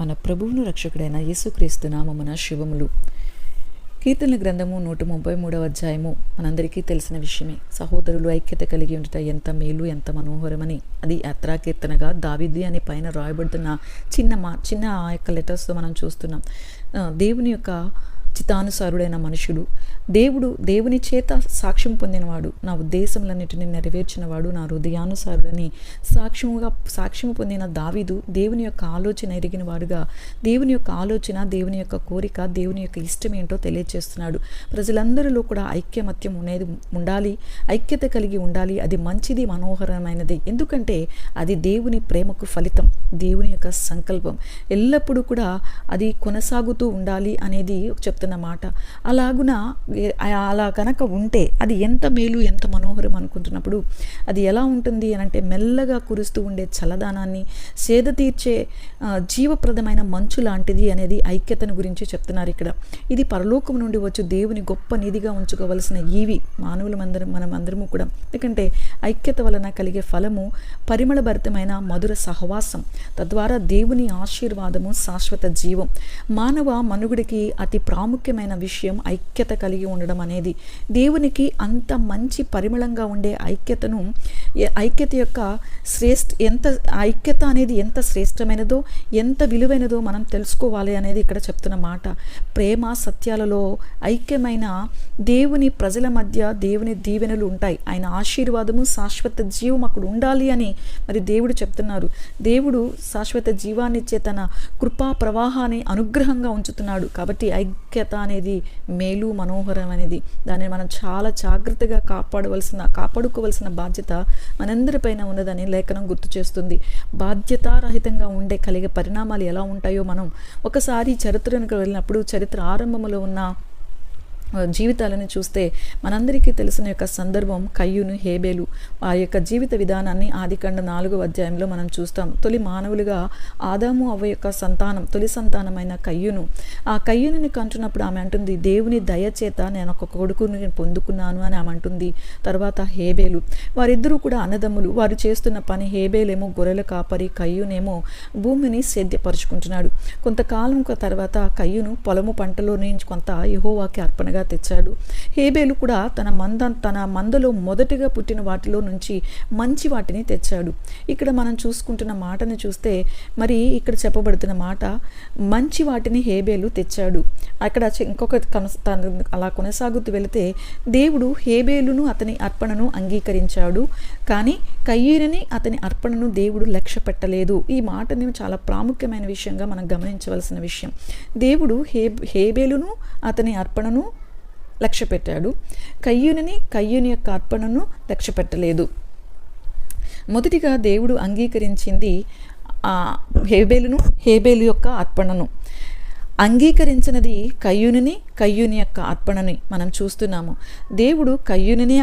మన ప్రభువును రక్షకుడైన యేసుక్రీస్తు నామమున శివములు కీర్తన గ్రంథము నూట ముప్పై మూడవ అధ్యాయము. మనందరికీ తెలిసిన విషయమే. సహోదరులు ఐక్యత కలిగి ఉండట ఎంత మేలు ఎంత మనోహరమని. అది యాత్రా కీర్తనగా దావిది అని పైన రాయబడుతున్న చిన్న మా చిన్న ఆ యొక్క లెటర్స్తో మనం చూస్తున్నాం. దేవుని యొక్క చితానుసారుడైన మనుషుడు దేవుడు దేవుని చేత సాక్ష్యం పొందినవాడు. నా ఉద్దేశములన్నిటిని నెరవేర్చినవాడు నా హృదయానుసారుడని సాక్ష్యముగా సాక్ష్యము పొందిన దావీదు దేవుని యొక్క ఆలోచన ఎరిగిన వాడుగా దేవుని యొక్క ఆలోచన దేవుని యొక్క కోరిక దేవుని యొక్క ఇష్టం ఏంటో తెలియజేస్తున్నాడు ప్రజలందరిలో కూడా ఐక్యమత్యం అనేది ఉండాలి ఐక్యత కలిగి ఉండాలి. అది మంచిది మనోహరమైనది. ఎందుకంటే అది దేవుని ప్రేమకు ఫలితం దేవుని యొక్క సంకల్పం. ఎల్లప్పుడూ కూడా అది కొనసాగుతూ ఉండాలి అనేది చెప్తున్న చెప్తున్నమాట అలాగున అలా కనుక ఉంటే అది ఎంత మేలు ఎంత మనోహరం అనుకుంటున్నప్పుడు అది ఎలా ఉంటుంది అని అంటే మెల్లగా కురుస్తూ ఉండే చల్లదానాన్ని సేద తీర్చే జీవప్రదమైన మంచు లాంటిది అనేది ఐక్యతను గురించి చెప్తున్నారు ఇక్కడ. ఇది పరలోకం నుండి వచ్చి దేవుని గొప్ప నిధిగా ఉంచుకోవలసిన ఈవి మానవులమందరం మనం అందరము కూడా. ఎందుకంటే ఐక్యత వలన కలిగే ఫలము పరిమళభరితమైన మధుర సహవాసం తద్వారా దేవుని ఆశీర్వాదము శాశ్వత జీవం. మానవ మనుగుడికి అతి ప్రాముఖ్యమైన విషయం ఐక్యత కలిగి ఉండడం అనేది. దేవునికి అంత మంచి పరిమళంగా ఉండే ఐక్యతను ఐక్యత యొక్క శ్రేష్ఠ ఎంత ఐక్యత అనేది ఎంత శ్రేష్టమైనదో ఎంత విలువైనదో మనం తెలుసుకోవాలి అనేది ఇక్కడ చెప్తున్న మాట. ప్రేమ సత్యాలలో ఐక్యమైన దేవుని ప్రజల మధ్య దేవుని దీవెనలు ఉంటాయి. ఆయన ఆశీర్వాదము శాశ్వత జీవం అక్కడ ఉండాలి అని మరి దేవుడు చెప్తున్నారు. దేవుడు శాశ్వత జీవాన్నిచ్చే తన కృపా ప్రవాహాన్ని అనుగ్రహంగా ఉంచుతున్నాడు. కాబట్టి ఐక్యత అనేది మేలు మనోహరం అనేది. దాన్ని మనం చాలా జాగ్రత్తగా కాపాడవలసిన కాపాడుకోవలసిన బాధ్యత మనందరిపైన ఉన్నదని లేఖనం గుర్తు చేస్తుంది. బాధ్యతారహితంగా ఉండే కలిగి పరిణామాలు ఎలా ఉంటాయో మనం ఒకసారి చరిత్రను వెళ్ళినప్పుడు చరిత్ర ఆరంభంలో ఉన్న జీవితాలను చూస్తే మనందరికీ తెలిసిన యొక్క సందర్భం కయ్యూను హేబేలు. ఆ యొక్క జీవిత విధానాన్ని ఆదికండ నాలుగో అధ్యాయంలో మనం చూస్తాం. తొలి మానవులుగా ఆదాము అవ్వ యొక్క సంతానం తొలి సంతానమైన కయ్యూను. ఆ కయ్యూని కంటున్నప్పుడు ఆమె అంటుంది దేవుని దయ చేత నేను ఒక కొడుకుని పొందుకున్నాను అని ఆమె అంటుంది. తర్వాత హేబేలు వారిద్దరూ కూడా అన్నదమ్ములు. వారు చేస్తున్న పని హేబేలేమో గొర్రెల కాపరి కయ్యూనేమో భూమిని సేద్యపరుచుకుంటున్నాడు. కొంతకాలం తర్వాత కయ్యూను పొలము పంటలో నుంచి కొంత యహోవాకి అర్పణగా తెచ్చాడు. హేబేలు కూడా తన మంద తన మందలో మొదటిగా పుట్టిన వాటిలో నుంచి మంచి వాటిని తెచ్చాడు. ఇక్కడ మనం చూసుకుంటున్న మాటని చూస్తే మరి ఇక్కడ చెప్పబడుతున్న మాట మంచి వాటిని హేబేలు తెచ్చాడు. అక్కడ ఇంకొక అలా కొనసాగుతూ వెళితే దేవుడు హేబేలును అతని అర్పణను అంగీకరించాడు. కానీ కయ్యూరిని అతని అర్పణను దేవుడు లక్ష్య పెట్టలేదు. ఈ మాటని చాలా ప్రాముఖ్యమైన విషయంగా మనం గమనించవలసిన విషయం. దేవుడు హే హేబేలును అతని అర్పణను లక్ష్య పెట్టాడు కయ్యూనిని కయ్యూని యొక్క అర్పణను లక్ష్య పెట్టలేదు మొదటిగా దేవుడు అంగీకరించింది ఆ హేబేలును హేబేలు యొక్క అర్పణను. అంగీకరించినది కయ్యూనిని కయ్యూని యొక్క అర్పణని మనం చూస్తున్నాము. దేవుడు కయ్యూనిని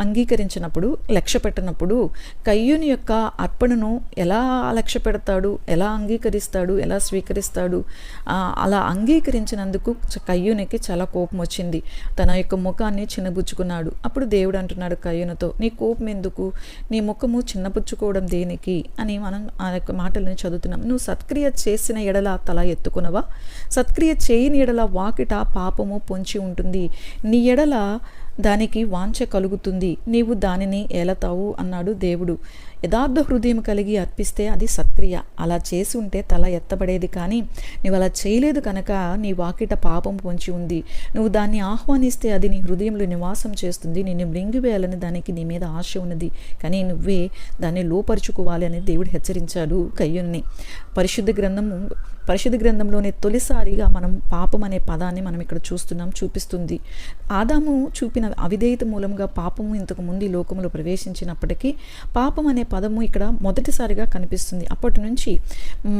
అంగీకరించినప్పుడు లక్ష్య పెట్టినప్పుడు కయ్యూని యొక్క అర్పణను ఎలా లక్ష్య పెడతాడు ఎలా అంగీకరిస్తాడు ఎలా స్వీకరిస్తాడు అలా అంగీకరించినందుకు కయ్యూనికి చాలా కోపం వచ్చింది. తన యొక్క ముఖాన్ని చిన్నబుచ్చుకున్నాడు. అప్పుడు దేవుడు అంటున్నాడు కయ్యూనితో నీ కోపం ఎందుకు? నీ ముఖము చిన్నపుచ్చుకోవడం దేనికి? అని మనం ఆ యొక్క మాటలను చదువుతున్నాం. నువ్వు సత్క్రియ చేసిన ఎడల తల ఎత్తుకునవా? సత్క్రియ చేయని ఎడల వాకిట పాపము పొంచి ఉంటుంది. నీ ఎడల దానికి వాంఛ కలుగుతుంది. నీవు దానిని ఏలతావు అన్నాడు దేవుడు. యథార్థ హృదయం కలిగి అర్పిస్తే అది సత్క్రియ. అలా చేసి ఉంటే తల ఎత్తబడేది కానీ నువ్వు అలా చేయలేదు కనుక నీ వాకిట పాపం పొంచి ఉంది. నువ్వు దాన్ని ఆహ్వానిస్తే అది నీ హృదయంలో నివాసం చేస్తుంది. నేను మృంగివేయాలని దానికి నీ మీద ఆశ ఉన్నది. కానీ నువ్వే దాన్ని లోపరుచుకోవాలి అని దేవుడు హెచ్చరించాడు కయ్యుని పరిశుద్ధ గ్రంథము పరిశుద్ధ గ్రంథంలోనే తొలిసారిగా మనం పాపం అనే పదాన్ని మనం ఇక్కడ చూస్తున్నాం చూపిస్తుంది. ఆదాము చూపిన అవిధేయత మూలంగా పాపము ఇంతకు ముందు ఈ లోకంలో ప్రవేశించినప్పటికీ పాపం అనే పదము ఇక్కడ మొదటిసారిగా కనిపిస్తుంది. అప్పటి నుంచి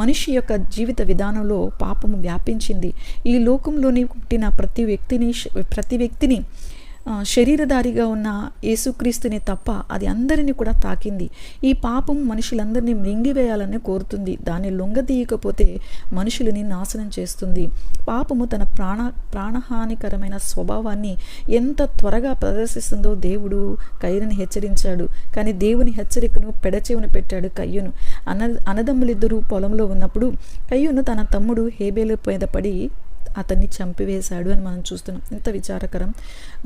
మనిషి యొక్క జీవిత విధానంలో పాపము వ్యాపించింది. ఈ లోకంలోని పుట్టిన ప్రతి వ్యక్తిని ప్రతి వ్యక్తిని శరీరధారిగా ఉన్న యేసుక్రీస్తుని తప్ప అది అందరినీ కూడా తాకింది. ఈ పాపం మనుషులందరినీ మృంగివేయాలని కోరుతుంది. దాన్ని లొంగదీయకపోతే మనుషులని నాశనం చేస్తుంది. పాపము తన ప్రాణ ప్రాణహానికరమైన స్వభావాన్ని ఎంత త్వరగా ప్రదర్శిస్తుందో దేవుడు కయ్యను హెచ్చరించాడు. కానీ దేవుని హెచ్చరికను పెడచెవిన పెట్టాడు కయ్యను. అన అన్నదమ్ములిద్దరూ పొలంలో ఉన్నప్పుడు కయ్యను తన తమ్ముడు హేబేలు మీద పడి అతన్ని చంపివేశాడు అని మనం చూస్తున్నాం. ఇంత విచారకరం.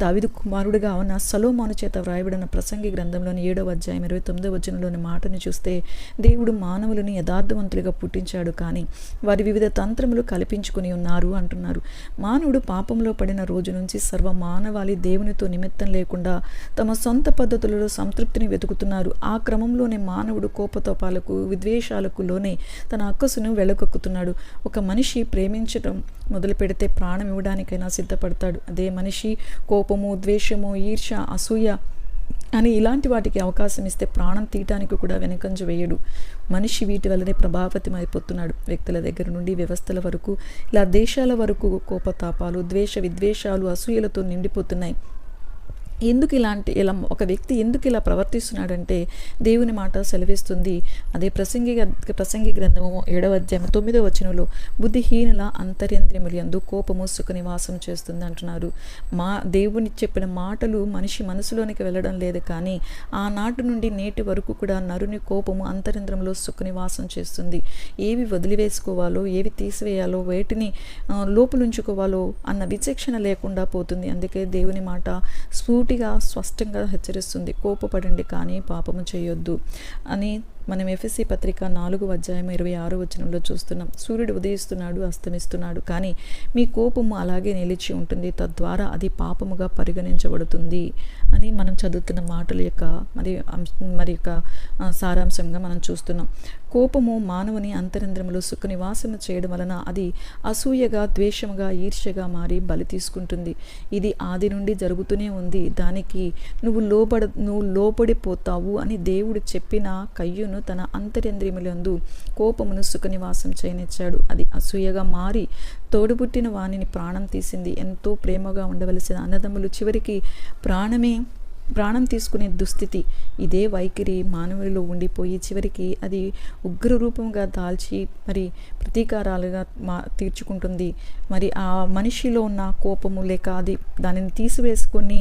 దావిదు కుమారుడిగా ఉన్న సలోమాను చేత వ్రాయబడిన ప్రసంగి గ్రంథంలోని ఏడవ అధ్యాయం ఇరవై తొమ్మిదవ వచనంలోని మాటను చూస్తే దేవుడు మానవులను యథార్థవంతులుగా పుట్టించాడు కానీ వారి వివిధ తంత్రములు కల్పించుకుని ఉన్నారు అంటున్నారు. మానవుడు పాపంలో పడిన రోజు నుంచి సర్వ మానవాళి దేవునితో నిమిత్తం లేకుండా తమ సొంత పద్ధతులలో సంతృప్తిని వెతుకుతున్నారు. ఆ క్రమంలోనే మానవుడు కోపతోపాలకు విద్వేషాలకు లోనే తన అక్కసును వెళ్ళకొక్కుతున్నాడు ఒక మనిషి ప్రేమించడం మొదలు పెడితే ప్రాణం ఇవ్వడానికైనా సిద్ధపడతాడు. అదే మనిషి కోపము ద్వేషము ఈర్ష అసూయ అని ఇలాంటి వాటికి అవకాశం ఇస్తే ప్రాణం తీయటానికి కూడా వెనకంజ వేయడు. మనిషి వీటి వల్లనే ప్రభావితం అయిపోతున్నాడు. వ్యక్తుల దగ్గర నుండి వ్యవస్థల వరకు ఇలా దేశాల వరకు కోపతాపాలు ద్వేష విద్వేషాలు అసూయలతో నిండిపోతున్నాయి. ఎందుకు ఇలాంటి ఇలా ఒక వ్యక్తి ఎందుకు ఇలా ప్రవర్తిస్తున్నాడంటే దేవుని మాట సెలవిస్తుంది. అదే ప్రసంగి ప్రసంగి గ్రంథము ఏడవ అధ్యాయం తొమ్మిదవ వచనంలో బుద్ధిహీనుల అంతర్యంత్రములు ఎందు కోపము సుఖ నివాసం చేస్తుంది అంటున్నారు. మా దేవుని చెప్పిన మాటలు మనిషి మనసులోనికి వెళ్ళడం లేదు కానీ ఆనాటి నుండి నేటి వరకు కూడా నరుని కోపము అంతరింద్రంలో సుఖ నివాసం చేస్తుంది. ఏవి వదిలివేసుకోవాలో ఏవి తీసివేయాలో వేటిని లోపలుంచుకోవాలో అన్న విచక్షణ లేకుండా పోతుంది. అందుకే దేవుని మాట సూటిగా స్పష్టంగా హెచ్చరిస్తుంది. కోపపడండి కానీ పాపము చేయొద్దు అని మనం ఎఫ్ఎస్సి పత్రిక నాలుగు అధ్యాయం ఇరవై ఆరు వచనంలో చూస్తున్నాం. సూర్యుడు ఉదయిస్తున్నాడు అస్తమిస్తున్నాడు. కానీ మీ కోపము అలాగే నిలిచి ఉంటుంది. తద్వారా అది పాపముగా పరిగణించబడుతుంది. అని మనం చదువుతున్న మాటల యొక్క మరి మరి యొక్క సారాంశంగా మనం చూస్తున్నాం. కోపము మానవుని అంతరంద్రములో సుఖ నివాసము చేయడం వలన అది అసూయగా ద్వేషముగా ఈర్ష్యగా మారి బలి తీసుకుంటుంది. ఇది ఆది నుండి జరుగుతూనే ఉంది. దానికి నువ్వు లోపడ నువ్వు లోపడిపోతావు అని దేవుడు చెప్పిన కయ్యును తన అంతరింద్రియములందు కోపమును సుఖ నివాసం చేయనిచ్చాడు. అది అసూయగా మారి తోడుబుట్టిన వానిని ప్రాణం తీసింది. ఎంతో ప్రేమగా ఉండవలసిన అన్నదమ్ములు చివరికి ప్రాణమే ప్రాణం తీసుకునే దుస్థితి. ఇదే వైఖరి మానవుడిలో ఉండిపోయి చివరికి అది ఉగ్ర రూపంగా దాల్చి మరి ప్రతీకారాలుగా మా తీర్చుకుంటుంది. మరి ఆ మనిషిలో ఉన్న కోపము లేక అది దానిని తీసివేసుకొని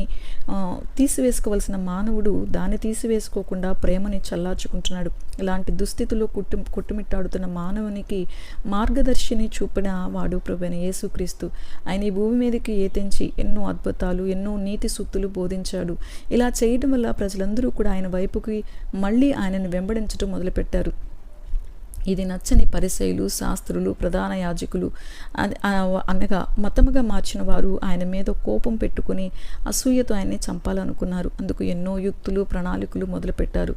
తీసివేసుకోవలసిన మానవుడు దాన్ని తీసివేసుకోకుండా ప్రేమని చల్లార్చుకుంటున్నాడు. ఇలాంటి దుస్థితిలో కుట్టు కొట్టుమిట్టాడుతున్న మానవునికి మార్గదర్శిని చూపిన వాడు ప్రభువైన యేసుక్రీస్తు. ఆయన ఈ భూమి మీదకి ఏతించి ఎన్నో అద్భుతాలు ఎన్నో నీతి సూక్తులు బోధించాడు. ఇలా చేయడం వల్ల ప్రజలందరూ కూడా ఆయన వైపుకి మళ్ళీ ఆయనను వెంబడించడం మొదలుపెట్టారు. ఇది నచ్చని పరిసయులు శాస్త్రులు ప్రధాన యాజకులు అనగా మతముగా మార్చిన వారు ఆయన మీద కోపం పెట్టుకుని అసూయతో ఆయన్ని చంపాలనుకున్నారు. అందుకు ఎన్నో యుక్తులు ప్రణాళికలు మొదలుపెట్టారు.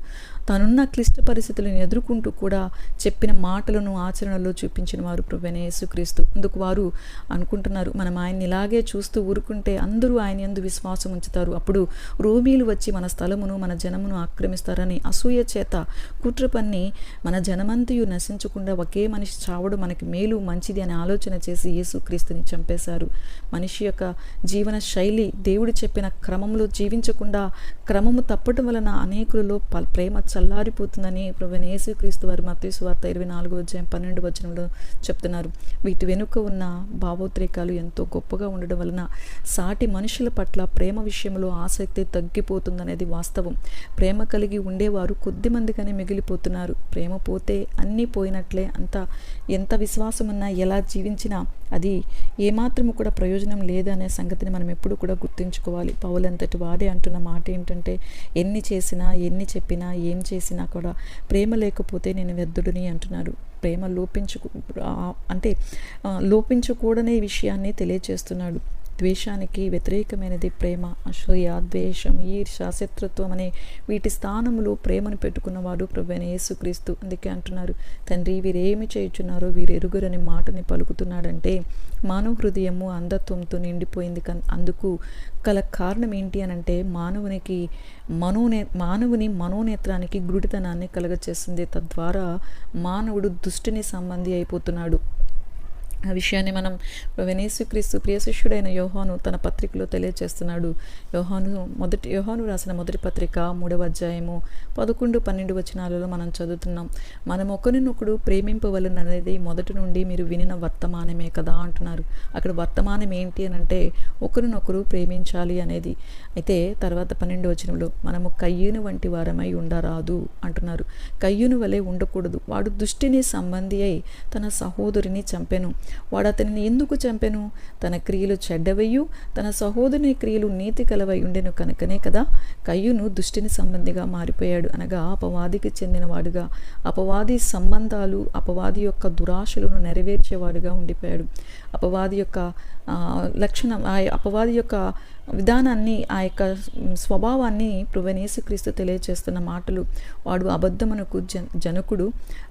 తనున్న క్లిష్ట పరిస్థితులను ఎదుర్కొంటూ కూడా చెప్పిన మాటలను ఆచరణలో చూపించిన వారు ప్రభునే యేసుక్రీస్తు. అందుకు వారు అనుకుంటున్నారు మనం ఆయన్ని ఇలాగే చూస్తూ ఊరుకుంటే అందరూ ఆయన ఎందు విశ్వాసం ఉంచుతారు. అప్పుడు రోమీలు వచ్చి మన స్థలమును మన జనమును ఆక్రమిస్తారని అసూయ చేత కుట్ర పన్ని మన జనమంతయు నశించకుండా ఒకే మనిషి చావడం మనకి మేలు మంచిది అని ఆలోచన చేసి యేసుక్రీస్తుని చంపేశారు. మనిషి యొక్క జీవన శైలి దేవుడు చెప్పిన క్రమంలో జీవించకుండా క్రమము తప్పటం వలన అనేకులలో ప- ప్రేమ చల్లారిపోతుందని ప్రభువైన యేసుక్రీస్తు వారి మత్తయి వార్త ఇరవై నాలుగో అధ్యాయం పన్నెండు వచనంలో చెప్తున్నారు. వీటి వెనుక ఉన్న భావోద్రేకాలు ఎంతో గొప్పగా ఉండడం వలన సాటి మనుషుల పట్ల ప్రేమ విషయంలో ఆసక్తి తగ్గిపోతుందనేది వాస్తవం. ప్రేమ కలిగి ఉండేవారు కొద్ది మందిగానే మిగిలిపోతున్నారు. ప్రేమ పోతే అన్ని పోయినట్లే అంత ఎంత విశ్వాసం ఉన్నా ఎలా జీవించినా అది ఏమాత్రము కూడా ప్రయోజనం లేదనే సంగతిని మనం ఎప్పుడు కూడా గుర్తుంచుకోవాలి. పౌలంతటి వాడే అంటున్న మాట ఏంటంటే ఎన్ని చేసినా ఎన్ని చెప్పినా ఏం చేసినా కూడా ప్రేమ లేకపోతే నేను వ్యర్థుడిని అంటున్నారు. ప్రేమ లోపించు అంటే లోపించకూడనే విషయాన్ని తెలియచేస్తున్నాడు. ద్వేషానికి వ్యతిరేకమైనది ప్రేమ అసూయ ద్వేషం ఈర్ష శత్రుత్వం అనే వీటి స్థానంలో ప్రేమను పెట్టుకున్నవాడు ప్రభువైన యేసుక్రీస్తు. అందుకే అంటున్నారు తండ్రి వీరేమి చేయుచున్నారో వీరు ఎరుగురని మాటని పలుకుతున్నాడంటే మానవ హృదయము అంధత్వంతో నిండిపోయింది కన్ అందుకు గల కారణం ఏంటి అని అంటే మానవునికి మనోనే మానవుని మనోనేత్రానికి గుడితనాన్ని కలగచేస్తుంది. తద్వారా మానవుడు దుష్టిని సంబంధి అయిపోతున్నాడు. ఆ విషయాన్ని మనం క్రీస్తు ప్రియ శిష్యుడైన యోహాను తన పత్రికలో తెలియజేస్తున్నాడు యోహాను మొదటి యోహాను రాసిన మొదటి పత్రిక మూడవ అధ్యాయము పదకొండు పన్నెండు వచనాలలో మనం చదువుతున్నాం. మనం ఒకరినొకడు ప్రేమింపవలననేది మొదటి నుండి మీరు వినిన వర్తమానమే కదా అంటున్నారు. అక్కడ వర్తమానం ఏంటి అని అంటే ఒకరినొకరు ప్రేమించాలి అనేది. అయితే తర్వాత పన్నెండు వచనంలో మనము కయ్యూను వంటి వారమై ఉండరాదు అంటున్నారు. కయ్యూను వలె ఉండకూడదు. వాడు దుష్టిని సంబంధి అయి తన సహోదరిని చంపెను. వాడు అతనిని ఎందుకు చంపెను? తన క్రియలు చెడ్డవయ్యు తన సహోదరుని క్రియలు నీతి కలవై ఉండెను కనుకనే కదా కయ్యును దుష్టిని సంబంధిగా మారిపోయాడు. అనగా అపవాదికి చెందినవాడుగా అపవాది సంబంధాలు అపవాది యొక్క దురాశలను నెరవేర్చేవాడుగా ఉండిపోయాడు. అపవాది యొక్క ఆ, లక్షణం ఆ అపవాది యొక్క విధానాన్ని ఆ యొక్క స్వభావాన్ని క్రీస్తు తెలియజేస్తున్న మాటలు. వాడు అబద్ధమునకు జన జనకుడు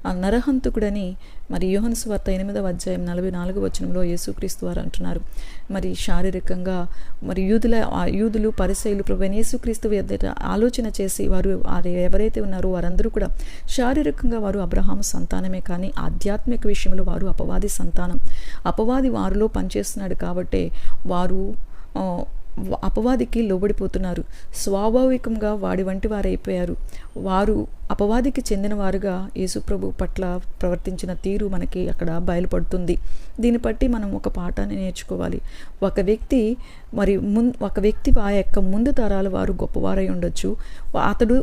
ఆ నరహంతకుడని మరి యోహన్ స్వార్త ఎనిమిదవ అధ్యాయం నలభై ఇరవై నాలుగు వచనంలో యేసుక్రీస్తు వారు అంటున్నారు. మరి శారీరకంగా మరి యూదుల యూదులు పరిసయులు ప్రభు యేసుక్రీస్తు ఎదుట ఆలోచన చేసి వారు ఎవరైతే ఉన్నారో వారందరూ కూడా శారీరకంగా వారు అబ్రహాం సంతానమే కానీ ఆధ్యాత్మిక విషయంలో వారు అపవాది సంతానం. అపవాది వారిలో పనిచేస్తున్నాడు కాబట్టే వారు అపవాదికి లోబడిపోతున్నారు. స్వాభావికంగా వాడి వంటి వారైపోయారు. వారు అపవాదికి చెందిన వారుగా యేసుప్రభు పట్ల ప్రవర్తించిన తీరు మనకి అక్కడ బయలుపడుతుంది. దీన్ని బట్టి మనం ఒక పాఠాన్ని నేర్చుకోవాలి. ఒక వ్యక్తి మరి మున్ ఒక వ్యక్తి ఆ యొక్క ముందు తరాల వారు గొప్పవారై ఉండొచ్చు. అతడు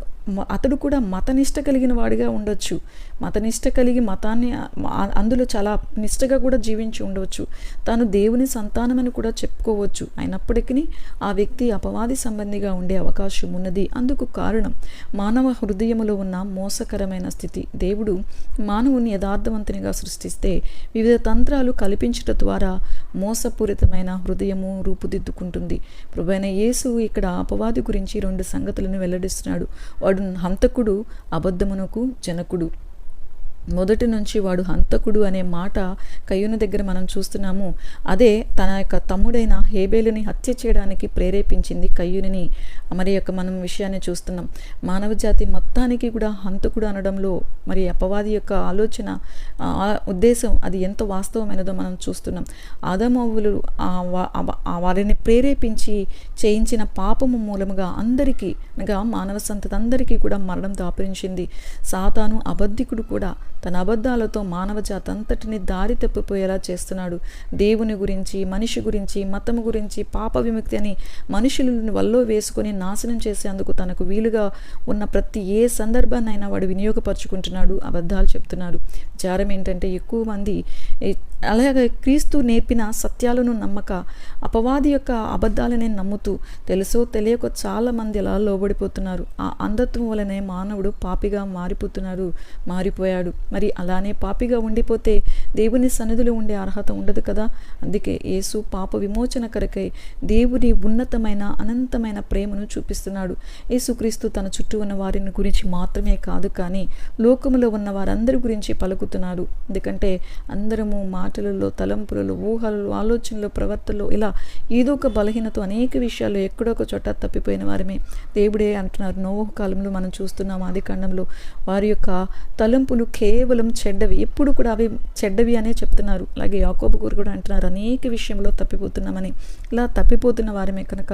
అతడు కూడా మతనిష్ట కలిగిన వాడిగా ఉండొచ్చు. మతనిష్ట కలిగి మతాన్ని అందులో చాలా నిష్టగా కూడా జీవించి ఉండవచ్చు తాను దేవుని సంతానమని కూడా చెప్పుకోవచ్చు. అయినప్పటికీ ఆ వ్యక్తి అపవాది సంబంధిగా ఉండే అవకాశం ఉన్నది. అందుకు కారణం మానవ హృదయములో ఉన్న మోసకరమైన స్థితి. దేవుడు మానవుని యథార్థవంతునిగా సృష్టిస్తే వివిధ తంత్రాలు కల్పించట ద్వారా మోసపూరితమైన హృదయము రూపుదిద్దుకుంటుంది. ప్రభైన యేసు ఇక్కడ అపవాది గురించి రెండు సంగతులను వెల్లడిస్తున్నాడు. వాడు హంతకుడు అబద్ధమునకు జనకుడు. మొదటి నుంచి వాడు హంతకుడు అనే మాట కయ్యూను దగ్గర మనం చూస్తున్నాము. అదే తన యొక్క తమ్ముడైన హేబేలుని హత్య చేయడానికి ప్రేరేపించింది కయ్యూనిని. మరి యొక్క మనం విషయాన్ని చూస్తున్నాం. మానవ జాతి మొత్తానికి కూడా హంతకుడు అనడంలో మరి అపవాది యొక్క ఆలోచన ఉద్దేశం అది ఎంత వాస్తవమైనదో మనం చూస్తున్నాం. ఆదమవులు వారిని ప్రేరేపించి చేయించిన పాపము మూలముగా అందరికీ అనగా మానవ సంతతి అందరికీ కూడా మరణం దాపురించింది. సాతాను అబద్ధికుడు కూడా తన అబద్ధాలతో మానవజాత అంతటిని దారి తప్పిపోయేలా చేస్తున్నాడు. దేవుని గురించి మనిషి గురించి మతము గురించి పాప విముక్తి అని మనుషులను వల్లో వేసుకొని నాశనం చేసేందుకు తనకు వీలుగా ఉన్న ప్రతి ఏ సందర్భాన్నైనా వాడు వినియోగపరుచుకుంటున్నాడు అబద్ధాలు చెప్తున్నాడు. జారం ఏంటంటే ఎక్కువ మంది అలాగే క్రీస్తు నేర్పిన సత్యాలను నమ్మక అపవాది యొక్క అబద్ధాలనే నమ్ముతూ తెలుసో తెలియక చాలామంది అలా లోబడిపోతున్నారు. ఆ అంధత్వం వలనే మానవుడు పాపిగా మారిపోతున్నారు మారిపోయాడు. మరి అలానే పాపిగా ఉండిపోతే దేవుని సన్నిధిలో ఉండే అర్హత ఉండదు కదా? అందుకే యేసు పాప విమోచన కొరకై దేవుని ఉన్నతమైన అనంతమైన ప్రేమను చూపిస్తున్నాడు. యేసుక్రీస్తు తన చుట్టూ ఉన్న వారిని గురించి మాత్రమే కాదు కానీ లోకములో ఉన్న వారందరి గురించి పలుకుతున్నాడు. ఎందుకంటే అందరము మాటలలో తలంపులలో ఊహలలో ఆలోచనలో ప్రవర్తనలో ఇలా ఏదో ఒక బలహీనత అనేక విషయాలు ఎక్కడో ఒక చోట తప్పిపోయిన వారమే. దేవుడే అంటున్నారు నోహు కాలంలో మనం చూస్తున్నాం ఆది కాండంలో వారి యొక్క తలంపులు కేవలం చెడ్డవి. ఎప్పుడు కూడా అవి చెడ్డవి అనే చెప్తున్నారు. అలాగే యాకోబు గురు కూడా అంటున్నారు అనేక విషయంలో తప్పిపోతున్నామని. ఇలా తప్పిపోతున్న వారమే కనుక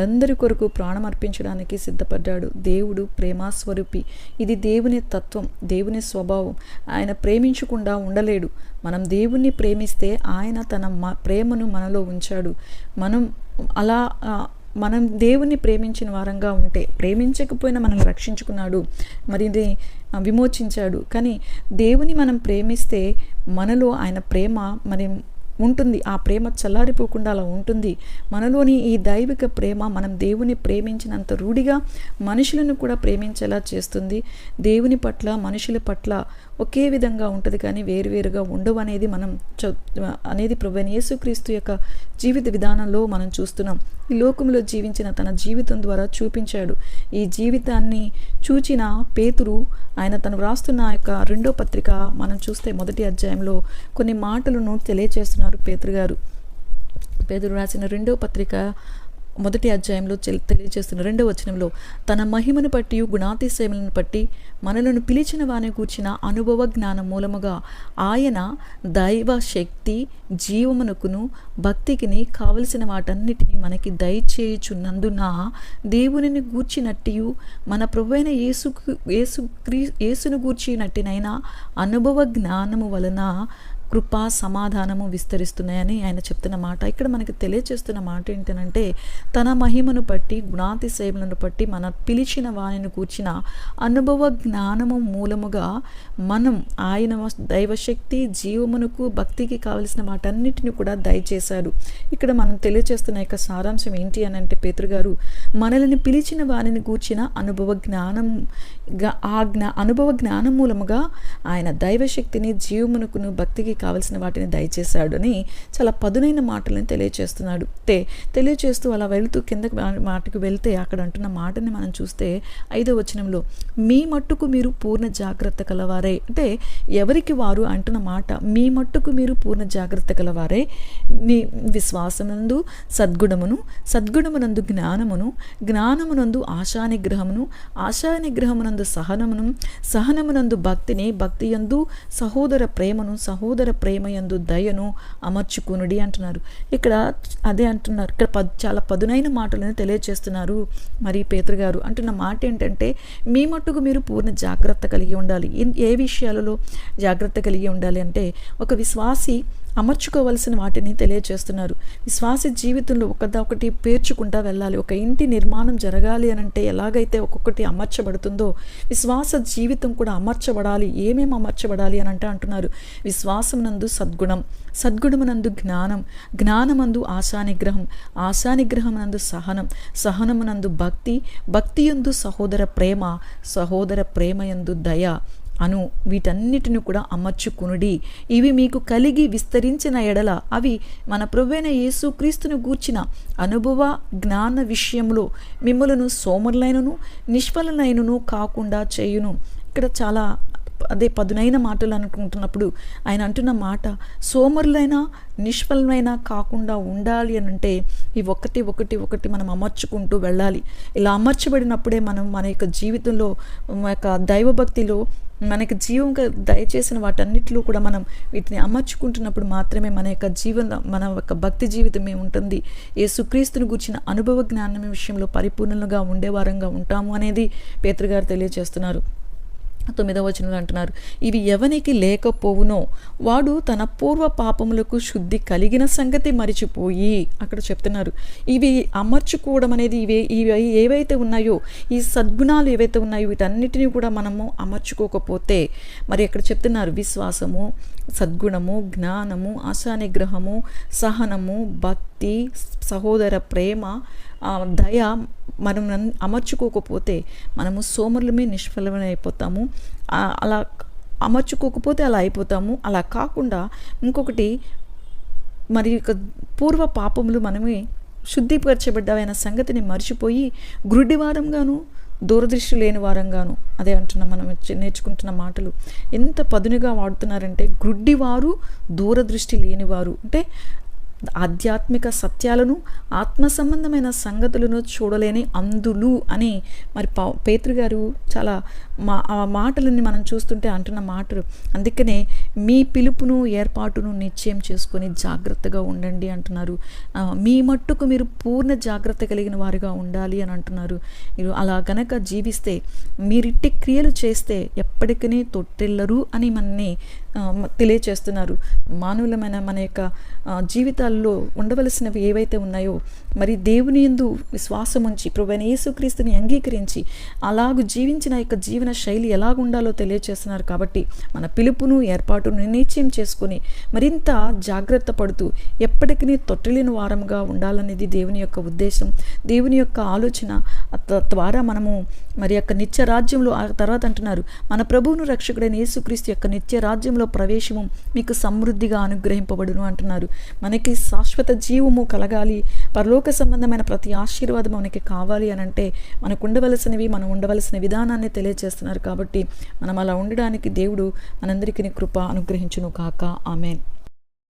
అందరి కొరకు ప్రాణం అర్పించడానికి సిద్ధపడ్డాడు. దేవుడు ప్రేమాస్వరూపి. ఇది దేవుని తత్వం దేవుని స్వభావం. ఆయన ప్రేమించకుండా ఉండలేడు. మనం దేవుణ్ణి ప్రేమిస్తే ఆయన తన మ ప్రేమను మనలో ఉంచాడు. మనం అలా మనం దేవుణ్ణి ప్రేమించిన వారంగా ఉంటే ప్రేమించకపోయినా మనల్ని రక్షించుకున్నాడు మరి విమోచించాడు. కానీ దేవుని మనం ప్రేమిస్తే మనలో ఆయన ప్రేమ మరి ఉంటుంది. ఆ ప్రేమ చల్లారిపోకుండా అలా ఉంటుంది. మనలోని ఈ దైవిక ప్రేమ మనం దేవుని ప్రేమించినంత రూఢిగా మనుషులను కూడా ప్రేమించేలా చేస్తుంది. దేవుని పట్ల మనుషుల పట్ల ఒకే విధంగా ఉంటుంది కానీ వేరువేరుగా ఉండవు అనేది మనం చ అనేది ప్రభుని యేసుక్రీస్తు యొక్క జీవిత విధానంలో మనం చూస్తున్నాం. ఈ లోకంలో జీవించిన తన జీవితం ద్వారా చూపించాడు. ఈ జీవితాన్ని చూచిన పేతురు ఆయన తను వ్రాస్తున్న యొక్క రెండో పత్రిక మనం చూస్తే మొదటి అధ్యాయంలో కొన్ని మాటలను తెలియచేస్తున్నారు పేతురు గారు. పేదరు రాసిన రెండో పత్రిక మొదటి అధ్యాయంలో తెలియజేస్తున్న రెండవ వచనంలో తన మహిమను బట్టి గుణాతిశయములను బట్టి మనలను పిలిచిన వాని కూర్చిన అనుభవ జ్ఞానం మూలముగా ఆయన దైవ శక్తి జీవమునకును భక్తికిని కావలసిన వాటన్నిటిని మనకి దయచేయుచున్నందున దేవునిని గూర్చినట్టియు మన ప్రభువైన యేసు యేసు క్రీ యేసును గూర్చినట్టినైనా అనుభవ జ్ఞానము వలన కృపా సమాధానము విస్తరిస్తున్నాయని ఆయన చెప్తున్న మాట. ఇక్కడ మనకి తెలియచేస్తున్న మాట ఏంటంటే తన మహిమను బట్టి గుణాతిశయములను బట్టి మన పిలిచిన వాణిని కూర్చిన అనుభవ జ్ఞానము మూలముగా మనం ఆయన దైవశక్తి జీవమునకు భక్తికి కావలసిన వాటన్నిటిని కూడా దయచేశాడు. ఇక్కడ మనం తెలియచేస్తున్న యొక్క సారాంశం ఏంటి అని అంటే పేతృగారు మనల్ని పిలిచిన వాణిని కూర్చిన అనుభవ జ్ఞానం ఆ జ్ఞా అనుభవ జ్ఞానం మూలముగా ఆయన దైవశక్తిని జీవమునకును భక్తికి కావలసిన వాటిని దయచేశాడు అని చాలా పదునైన మాటలను తెలియచేస్తున్నాడు. తే తెలియచేస్తూ అలా వెళ్తూ కింద మాటకు వెళ్తే అక్కడ అంటున్న మాటని మనం చూస్తే ఐదో వచనంలో మీ మట్టుకు మీరు పూర్ణ జాగ్రత్త కలవారే. అంటే ఎవరికి వారు అంటున్న మాట మీ మట్టుకు మీరు పూర్ణ జాగ్రత్త కలవారే? మీ విశ్వాసమునందు సద్గుణమును సద్గుణమునందు జ్ఞానమును జ్ఞానమునందు ఆశానిగ్రహమును ఆశానిగ్రహమునందు సహనమును సహనమునందు భక్తిని భక్తి యందు సహోదర ప్రేమను సహోదర ప్రేమయందు దయను అమర్చుకునుడి అంటున్నారు. ఇక్కడ అదే అంటున్నారు. ఇక్కడ పద్ చాలా పదునైన మాటలను తెలియజేస్తున్నారు మరి పేతృగారు గారు. అంటున్న మాట ఏంటంటే మీ మట్టుకు మీరు పూర్ణ జాగ్రత్త కలిగి ఉండాలి. ఏ విషయాలలో జాగ్రత్త కలిగి ఉండాలి అంటే ఒక విశ్వాసి అమర్చుకోవలసిన వాటిని తెలియజేస్తున్నారు విశ్వాస జీవితంలో ఒకటి పేర్చుకుంటా వెళ్ళాలి. ఒక ఇంటి నిర్మాణం జరగాలి అని అంటే ఎలాగైతే ఒక్కొక్కటి అమర్చబడుతుందో విశ్వాస జీవితం కూడా అమర్చబడాలి. ఏమేమి అమర్చబడాలి అని అంటే అంటున్నారు విశ్వాసమునందు సద్గుణం సద్గుణమునందు జ్ఞానం జ్ఞానమందు ఆశానిగ్రహం ఆశానిగ్రహమునందు సహనం సహనమునందు భక్తి భక్తియందు సహోదర ప్రేమ సహోదర ప్రేమయందు దయ అను వీటన్నిటిని కూడా అమర్చుకునుడి. ఇవి మీకు కలిగి విస్తరించిన ఎడల అవి మన ప్రభువైన యేసుక్రీస్తును గూర్చిన అనుభవ జ్ఞాన విషయంలో మిమ్మలను సోమరులైనను నిష్ఫలనైనను కాకుండా చేయును. ఇక్కడ చాలా అదే పదునైన మాటలు అనుకుంటున్నప్పుడు ఆయన అంటున్న మాట సోమరులైనా నిష్ఫలమైనా కాకుండా ఉండాలి అని అంటే ఈ ఒకటి ఒకటి ఒకటి మనం అమర్చుకుంటూ వెళ్ళాలి. ఇలా అమర్చబడినప్పుడే మనం మన యొక్క జీవితంలో మన యొక్క దైవభక్తిలో మనకి జీవం దయచేసిన వాటన్నిటిలో కూడా మనం వీటిని అమర్చుకుంటున్నప్పుడు మాత్రమే మన యొక్క జీవన మన యొక్క భక్తి జీవితమే ఉంటుంది. యేసుక్రీస్తుని గురించిన అనుభవ జ్ఞానం విషయంలో పరిపూర్ణంగా ఉండేవారంగా ఉంటాము అనేది పేతృగారు తెలియజేస్తున్నారు. తొమ్మిదవ వచనంలో అంటున్నారు ఇవి ఎవనికి లేకపోవునో వాడు తన పూర్వ పాపములకు శుద్ధి కలిగిన సంగతి మరిచిపోయి అక్కడ చెప్తున్నారు. ఇవి అమర్చుకోవడం అనేది ఇవే ఇవి ఏవైతే ఉన్నాయో ఈ సద్గుణాలు ఏవైతే ఉన్నాయో వీటన్నిటిని కూడా మనము అమర్చుకోకపోతే మరి ఇక్కడ చెప్తున్నారు విశ్వాసము సద్గుణము జ్ఞానము ఆశానిగ్రహము సహనము భక్తి సహోదర ప్రేమ దయ మనం అమర్చుకోకపోతే మనము సోమరులమే నిష్ఫలమైపోతాము అలా అమర్చుకోకపోతే అలా అయిపోతాము. అలా కాకుండా ఇంకొకటి మరి యొక్క పూర్వ పాపములు మనమే శుద్ధిపరచబడ్డమైన సంగతిని మర్చిపోయి గ్రుడ్డివారంగాను దూరదృష్టి లేని వారంగాను అదే అంటున్నాం మనం నేర్చుకుంటున్న మాటలు ఎంత పదునుగా వాడుతున్నారంటే గ్రుడ్డివారు దూరదృష్టి లేనివారు. అంటే ఆధ్యాత్మిక సత్యాలను ఆత్మ సంబంధమైన సంగతులను చూడలేని అందులు అని మరి పా పేతృగారు చాలా మా ఆ మాటలని మనం చూస్తుంటే అంటున్న మాటలు. అందుకనే మీ పిలుపును ఏర్పాటును నిశ్చయం చేసుకొని జాగ్రత్తగా ఉండండి అంటున్నారు. మీ మట్టుకు మీరు పూర్ణ జాగ్రత్త కలిగిన వారుగా ఉండాలి అని అంటున్నారు. మీరు అలా గనక జీవిస్తే మీరిట్టి క్రియలు చేస్తే ఎప్పటికీ తొట్టిల్లరు అని మనని తెలియచేస్తున్నారు. మానవులమైన మన యొక్క జీవితాల్లో ఉండవలసినవి ఏవైతే ఉన్నాయో మరి దేవుని యందు విశ్వాసం ఉంచి ప్రభువైన యేసుక్రీస్తుని అంగీకరించి అలాగూ జీవించిన యొక్క జీవన శైలి ఎలాగుండాలో తెలియచేస్తున్నారు కాబట్టి మన పిలుపును ఏర్పాటును నిశ్చయం చేసుకొని మరింత జాగ్రత్త పడుతూ ఎప్పటికీ తొట్టిలిన వారంగా ఉండాలనేది దేవుని యొక్క ఉద్దేశం. దేవుని యొక్క ఆలోచన ద్వారా మనము మరి యొక్క నిత్య రాజ్యంలో ఆ తర్వాత అంటున్నారు మన ప్రభువును రక్షకుడైన యేసుక్రీస్తు యొక్క నిత్య రాజ్యంలో ప్రవేశము మీకు సమృద్ధిగా అనుగ్రహింపబడును అంటున్నారు. మనకి శాశ్వత జీవము కలగాలి పరలోక సంబంధమైన ప్రతి ఆశీర్వాదం మనకి కావాలి అని అంటే మనకు ఉండవలసినవి మనం ఉండవలసిన విధానాన్ని తెలియజేస్తున్నారు కాబట్టి మనం అలా ఉండడానికి దేవుడు మనందరికీ కృప అనుగ్రహించును కాక. ఆమెన్.